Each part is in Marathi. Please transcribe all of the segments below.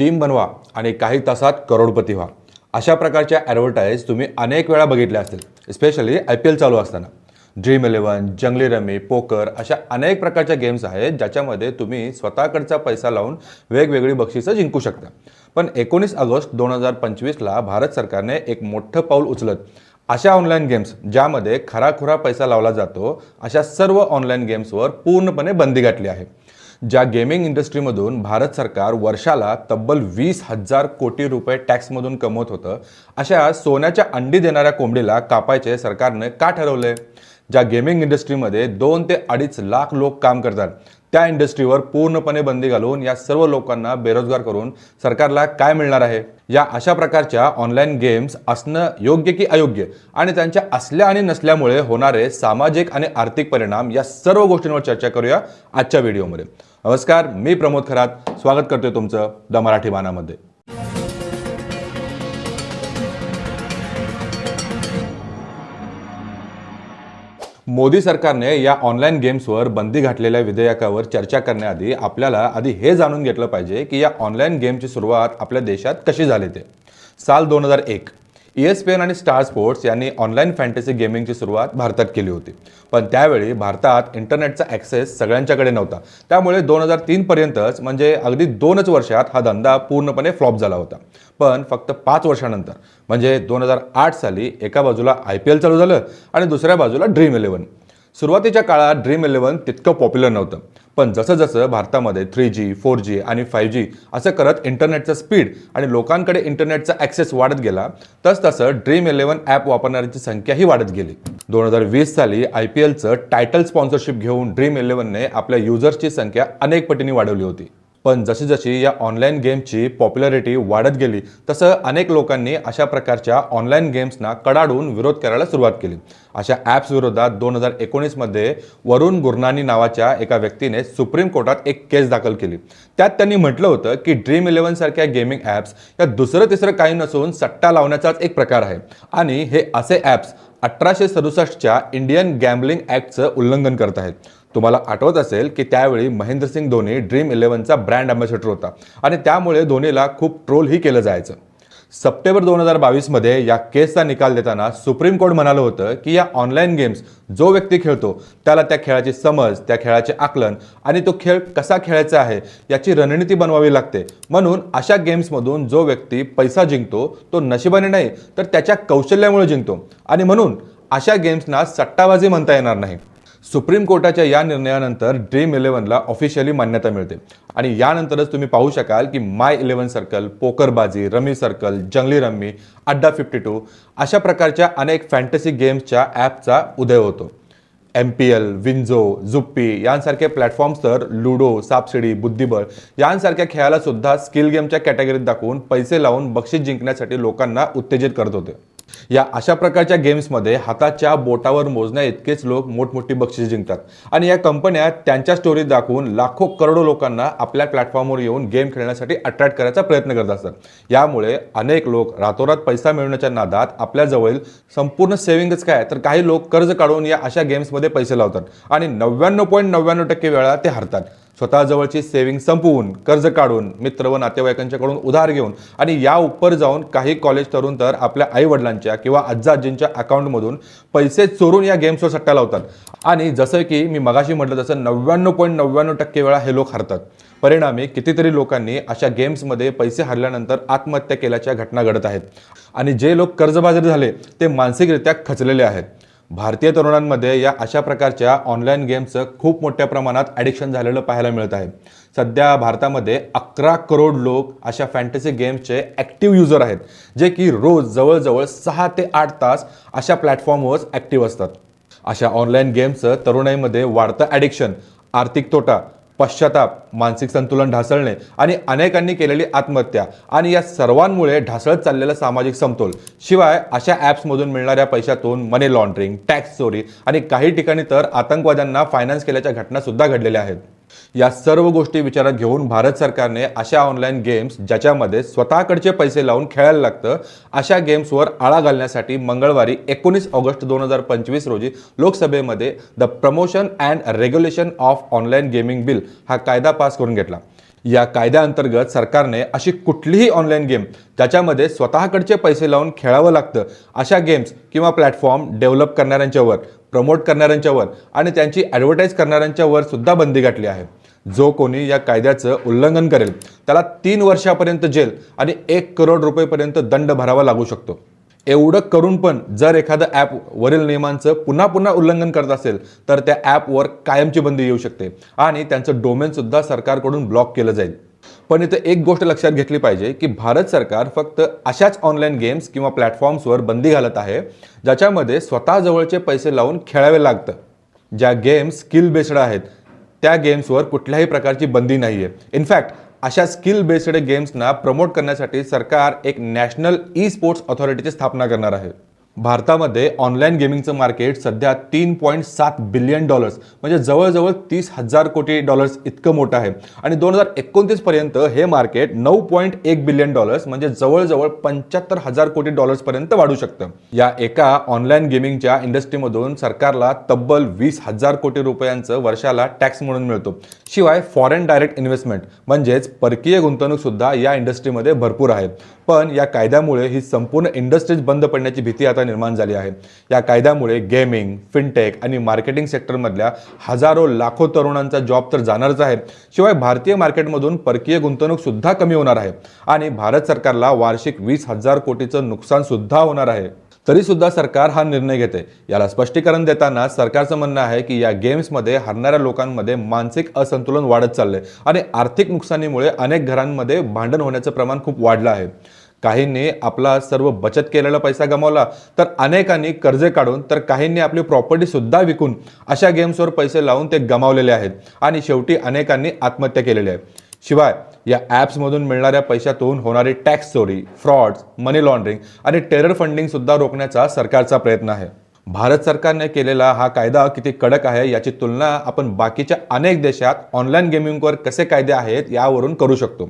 टीम बनवा आणि काही तासात करोडपती व्हा. अशा प्रकारच्या ॲडव्हर्टाईज तुम्ही अनेक वेळा बघितल्या असतील स्पेशली आय पी एल चालू असताना. ड्रीम इलेवन जंगली रमी पोकर अशा अनेक प्रकारच्या गेम्स आहेत ज्याच्यामध्ये तुम्ही स्वतःकडचा पैसा लावून वेगवेगळी बक्षिसं जिंकू शकता. पण एकोणीस ऑगस्ट दोन हजार पंचवीसला भारत सरकारने एक मोठं पाऊल उचलत. अशा ऑनलाईन गेम्स ज्यामध्ये खराखुरा पैसा लावला जातो अशा सर्व ऑनलाईन गेम्सवर पूर्णपणे बंदी घातली आहे. ज्या गेमिंग इंडस्ट्रीमधून भारत सरकार वर्षाला तब्बल वीस हजार कोटी रुपये टॅक्समधून कमवत होतं अशा सोन्याच्या अंडी देणाऱ्या कोंबडीला कापायचे सरकारने का ठरवले ज्या गेमिंग इंडस्ट्रीमध्ये दोन ते अडीच लाख लोक काम करतात त्या इंडस्ट्रीवर पूर्णपणे बंदी घालून या सर्व लोकांना बेरोजगार करून सरकारला काय मिळणार आहे? या अशा प्रकारच्या ऑनलाईन गेम्स असणं योग्य की अयोग्य? आणि त्यांच्या असल्या आणि नसल्यामुळे होणारे सामाजिक आणि आर्थिक परिणाम या सर्व गोष्टींवर चर्चा करूया आजच्या व्हिडिओमध्ये नमस्कार मी प्रमोद खरात. स्वागत करतोय तुमचं द मराठी बाणामध्ये मोदी सरकारने या ऑनलाईन गेम्सवर बंदी घातलेल्या विधेयकावर चर्चा करण्याआधी आपल्याला आधी हे जाणून घेतलं पाहिजे की या ऑनलाईन गेमची सुरुवात आपल्या देशात कशी झाली ते. साल दोन हजार एक. E आणि स्टार स्पोर्ट्स यांनी ऑनलाईन फॅन्टसी गेमिंगची सुरुवात भारतात केली होती. पण त्यावेळी भारतात इंटरनेटचा ॲक्सेस सगळ्यांच्याकडे नव्हता. त्यामुळे दोन हजार तीनपर्यंतच म्हणजे अगदी दोनच वर्षात हा धंदा पूर्णपणे फ्लॉप झाला होता. पण फक्त पाच वर्षानंतर म्हणजे दोन हजार आठ साली एका बाजूला आय पी एल चालू झालं आणि दुसऱ्या बाजूला ड्रीम इलेव्हन सुरुवातीच्या काळात ड्रीम इलेव्हन तितकं पॉप्युलर नव्हतं. पण जसं जसं भारतामध्ये थ्री जी फोर जी आणि फाईव्ह जी असं करत इंटरनेटचं स्पीड आणि लोकांकडे इंटरनेटचा ॲक्सेस वाढत गेला तस तसं ड्रीम इलेव्हन ॲप वापरणाऱ्यांची संख्याही वाढत गेली. दोन हजार वीस साली आय पी एलचं टायटल स्पॉन्सरशिप घेऊन ड्रीम इलेव्हनने आपल्या युजर्सची संख्या अनेक पटीने वाढवली होती. पण जशी जशी या ऑनलाईन गेमची पॉप्युलॅरिटी वाढत गेली तसं अनेक लोकांनी अशा प्रकारच्या ऑनलाईन गेम्सना कडाडून विरोध करायला सुरुवात केली. अशा ॲप्स विरोधात दोन हजार एकोणीसमध्ये वरुण गुरनानी नावाच्या एका व्यक्तीने सुप्रीम कोर्टात एक केस दाखल केली. त्यात त्यांनी म्हटलं होतं की ड्रीम इलेव्हनसारख्या गेमिंग ॲप्स या दुसरं तिसरं काही नसून सट्टा लावण्याचाच एक प्रकार आहे. आणि हे असे ॲप्स अठराशे सदुसष्टच्या इंडियन गॅम्बलिंग ॲक्टचं उल्लंघन करत आहेत. तुम्हाला आठवत असेल की त्यावेळी महेंद्रसिंग धोनी ड्रीम इलेव्हनचा ब्रँड अँबॅसेडर होता. आणि त्यामुळे धोनीला खूप ट्रोलही केलं जायचं. सप्टेंबर दोन हजार बावीसमध्ये या केसचा निकाल देताना सुप्रीम कोर्ट म्हणालं होतं की या ऑनलाईन गेम्स जो व्यक्ती खेळतो त्याला त्या खेळाची समज त्या खेळाचे आकलन आणि तो खेळ कसा खेळायचा आहे याची रणनीती बनवावी लागते. म्हणून अशा गेम्समधून जो व्यक्ती पैसा जिंकतो तो नशिबाने नाही तर त्याच्या कौशल्यामुळे जिंकतो. आणि म्हणून अशा गेम्सना सट्टाबाजी म्हणता येणार नाही. सुप्रीम कोर्टाच्या या निर्णयानंतर ड्रीम इलेव्हनला ऑफिशियली मान्यता मिळते. आणि यानंतरच तुम्ही पाहू शकाल की my eleven circle Pokerbaazi rummy circle Junglee rummy Adda fifty two अशा प्रकारच्या अनेक फॅन्टसी गेम्सच्या ॲपचा उदय होतो. M P L WinZO Zupee यांसारखे प्लॅटफॉर्म्स तर लुडो सापशिडी बुद्धिबळ यांसारख्या खेळाला सुद्धा स्किल गेमच्या कॅटेगरीत दाखवून पैसे लावून बक्षीस जिंकण्यासाठी लोकांना उत्तेजित करत होते. या अशा प्रकारच्या गेम्समध्ये हाताच्या बोटावर मोजण्या इतकेच लोक मोठमोठी बक्षीस जिंकतात. आणि या कंपन्या त्यांच्या स्टोरी दाखवून लाखो करोडो लोकांना आपल्या प्लॅटफॉर्मवर येऊन गेम खेळण्यासाठी अट्रॅक्ट करायचा प्रयत्न करत असतात. यामुळे अनेक लोक रातोरात पैसा मिळवण्याच्या नादात आपल्याजवळील संपूर्ण सेव्हिंगच काय तर काही लोक कर्ज काढून या अशा गेम्समध्ये पैसे लावतात. आणि नव्याण्णव पॉईंट नव्याण्णव टक्के वेळा ते हरतात. स्वतःजवळची सेव्हिंग संपवून कर्ज काढून मित्र व नातेवाईकांच्याकडून उधार घेऊन आणि या उपर जाऊन काही कॉलेज तरुण तर आपल्या आईवडिलांच्या किंवा आज्जा आजींच्या अकाउंटमधून पैसे चोरून या गेम्सवर सट्टा लावतात. आणि जसं की मी मगाशी म्हटलं तसं नव्याण्णव पॉईंट नव्याण्णव टक्के वेळा हे लोक हरतात. परिणामी कितीतरी लोकांनी अशा गेम्समध्ये पैसे हरल्यानंतर आत्महत्या केल्याच्या घटना घडत आहेत. आणि जे लोक कर्जबाजारी झाले ते मानसिकरित्या खचलेले आहेत. भारतीय तरुणांमध्ये या अशा प्रकारच्या ऑनलाईन गेमचं खूप मोठ्या प्रमाणात ॲडिक्शन झालेलं पाहायला मिळत आहे. सध्या भारतामध्ये अकरा करोड लोक अशा फॅन्टसी गेम्सचे ॲक्टिव्ह युजर आहेत जे की रोज जवळजवळ सहा ते आठ तास अशा प्लॅटफॉर्मवर ॲक्टिव्ह असतात. अशा ऑनलाईन गेमचं तरुणाईमध्ये वाढतं ॲडिक्शन आर्थिक तोटा पश्चाताप मानसिक संतुलन ढासळणे आणि अनेकांनी केलेली आत्महत्या आणि या सर्वांमुळे ढासळत चाललेला सामाजिक समतोल. शिवाय अशा ॲप्समधून मिळणाऱ्या पैशातून मनी लॉन्ड्रिंग टॅक्स चोरी आणि काही ठिकाणी तर आतंकवाद्यांना फायनान्स केल्याच्या घटनासुद्धा घडलेल्या आहेत. या सर्व गोष्टी विचारात घेऊन भारत सरकारने अशा ऑनलाईन गेम्स ज्याच्यामध्ये स्वतःकडचे पैसे लावून खेळायला लागतं अशा गेम्सवर आळा घालण्यासाठी मंगळवारी एकोणीस ऑगस्ट दोन हजार पंचवीस रोजी लोकसभेमध्ये the promotion and regulation of online gaming bill हा कायदा पास करून घेतला. या कायद्याअंतर्गत सरकारने अशी कुठलीही ऑनलाईन गेम ज्याच्यामध्ये स्वतःकडचे पैसे लावून खेळावं लागतं. अशा गेम्स किंवा प्लॅटफॉर्म डेव्हलप करणाऱ्यांच्यावर प्रमोट करणाऱ्यांच्यावर आणि त्यांची ॲडव्हर्टाईज करणाऱ्यांच्यावर सुद्धा बंदी घातली आहे. जो कोणी या कायद्याचं उल्लंघन करेल त्याला तीन वर्षापर्यंत जेल आणि एक करोड रुपयेपर्यंत दंड भरावा लागू शकतो. एवढं करून पण जर एखादं ॲप वरील नियमांचं पुन्हा पुन्हा उल्लंघन करत असेल तर त्या ॲपवर कायमची बंदी येऊ शकते. आणि त्यांचं डोमेनसुद्धा सरकारकडून ब्लॉक केलं जाईल. पण इथं एक गोष्ट लक्षात घेतली पाहिजे की भारत सरकार फक्त अशाच ऑनलाईन गेम्स किंवा प्लॅटफॉर्म्सवर बंदी घालत आहे ज्याच्यामध्ये स्वतः जवळचे पैसे लावून खेळावे लागतं. ज्या गेम्स स्किल बेस्ड आहेत त्या गेम्सवर कुठल्याही प्रकारची बंदी नाही आहे इनफॅक्ट अशा स्किल बेस्ड गेम्सना प्रमोट करण्यासाठी सरकार एक नॅशनल ई स्पोर्ट्स ऑथॉरिटीची स्थापना करणार आहे. भारतामध्ये ऑनलाईन गेमिंगचं मार्केट सध्या तीन पॉईंट सात बिलियन डॉलर्स म्हणजे जवळजवळ तीस हजार कोटी डॉलर्स इतकं मोठं आहे. आणि दोन हजार एकोणतीसपर्यंत हे मार्केट नऊ पॉईंट एक बिलियन डॉलर्स म्हणजे जवळजवळ पंच्याहत्तर हजार कोटी डॉलर्सपर्यंत वाढू शकतं. या एका ऑनलाईन गेमिंगच्या इंडस्ट्रीमधून सरकारला तब्बल वीस हजार कोटी रुपयांचं वर्षाला टॅक्स म्हणून मिळतो. शिवाय फॉरेन डायरेक्ट इन्व्हेस्टमेंट म्हणजेच परकीय गुंतवणूक सुद्धा या इंडस्ट्रीमध्ये भरपूर आहे. पण या कायद्यामुळे ही संपूर्ण इंडस्ट्रीज बंद पडण्याची भीती आता निर्माण झाली आहे. या कायद्यामुळे गेमिंग फिनटेक आणि मार्केटिंग सेक्टरमधल्या हजारो लाखो तरुणांचा जॉब तर जाणारच आहे. शिवाय भारतीय मार्केटमधून परकीय गुंतवणूक सुद्धा कमी होणार आहे आणि भारत सरकारला वार्षिक वीस हजार कोटीचं नुकसान सुद्धा होणार आहे. तरी सुद्धा सरकार हा निर्णय घेते. याला स्पष्टीकरण देताना सरकारचं म्हणणं आहे की या गेम्समध्ये हरणाऱ्या लोकांमध्ये मानसिक असंतुलन वाढत चाललंय आणि आर्थिक नुकसानीमुळे अनेक घरांमध्ये भांडण होण्याचं प्रमाण खूप वाढलं आहे. काहींनी आपला सर्व बचत केलेला पैसा गमावला तर अनेकांनी कर्जे काढून तर काहींनी आपली प्रॉपर्टी सुद्धा विकून अशा गेम्सवर पैसे लावून ते गमावलेले आहेत. आणि शेवटी अनेकांनी आत्महत्या केलेली आहे. शिवाय या ॲप्समधून मिळणाऱ्या पैशातून होणारी टॅक्स चोरी फ्रॉड्स मनी लॉन्ड्रिंग आणि टेरर फंडिंग सुद्धा रोखण्याचा सरकारचा प्रयत्न आहे. भारत सरकारने केलेला हा कायदा किती कडक आहे याची तुलना आपण बाकीच्या अनेक देशात ऑनलाईन गेमिंगवर कसे कायदे आहेत यावरून करू शकतो.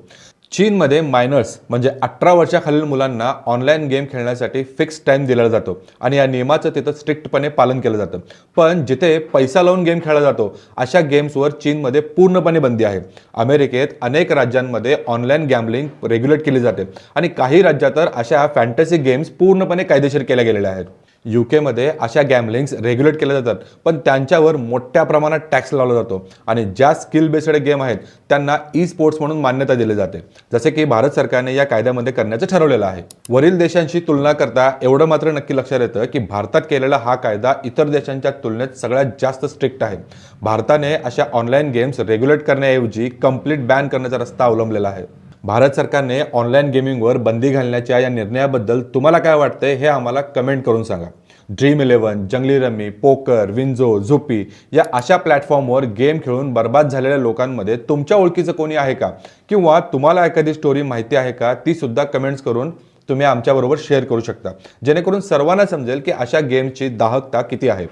चीनमध्ये मायनर्स म्हणजे अठरा वर्षाखालील मुलांना ऑनलाईन गेम खेळण्यासाठी फिक्स टाईम दिला जातो आणि या नियमाचं तिथं स्ट्रिक्टपणे पालन केलं जातं. पण जिथे पैसा लावून गेम खेळला जातो अशा गेम्सवर चीनमध्ये पूर्णपणे बंदी आहे. अमेरिकेत अनेक राज्यांमध्ये ऑनलाईन गॅमलिंग रेग्युलेट केली जाते आणि काही राज्यात तर अशा फॅन्टसी गेम्स पूर्णपणे कायदेशीर केल्या गेलेल्या आहेत. यू केमध्ये अशा गॅमलिंग्स रेग्युलेट केल्या जातात. पण त्यांच्यावर मोठ्या प्रमाणात टॅक्स लावला जातो. आणि ज्या स्किल बेस्ड गेम आहेत त्यांना ई स्पोर्ट्स म्हणून मान्यता दिली जाते. जसे की भारत सरकारने या कायद्यामध्ये करण्याचं ठरवलेलं आहे. वरील देशांशी तुलना करता एवढं मात्र नक्की लक्षात येतं की भारतात केलेला हा कायदा इतर देशांच्या तुलनेत सगळ्यात जास्त स्ट्रिक्ट आहे. भारताने अशा ऑनलाईन गेम्स रेग्युलेट करण्याऐवजी कंप्लीट बॅन करण्याचा रस्ता अवलंबलेला आहे. भारत सरकारने ऑनलाईन गेमिंगवर बंदी घालण्याच्या या निर्णयाबद्दल तुम्हाला काय वाटतंय हे आम्हाला कमेंट करून सांगा. ड्रीम इलेवन जंगली रमी पोकर विंझो झुपी या अशा प्लॅटफॉर्मवर गेम खेळून बर्बाद झालेल्या लोकांमध्ये तुमच्या ओळखीचं कोणी आहे का? किंवा तुम्हाला एखादी स्टोरी माहिती आहे का? ती सुद्धा कमेंट्स करून तुम्ही आमच्याबरोबर शेअर करू शकता. जेणेकरून सर्वांना समजेल की अशा गेमची दाहकता किती आहे.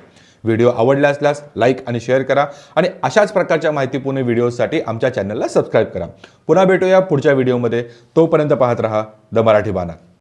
व्हिडिओ आवडला असल्यास लाईक आणि शेअर करा आणि अशाच प्रकारच्या माहितीपूर्ण व्हिडिओसाठी आमच्या चॅनलला सबस्क्राईब करा. पुन्हा भेटूया पुढच्या व्हिडिओमध्ये. तोपर्यंत पाहत रहा द मराठी बाणा.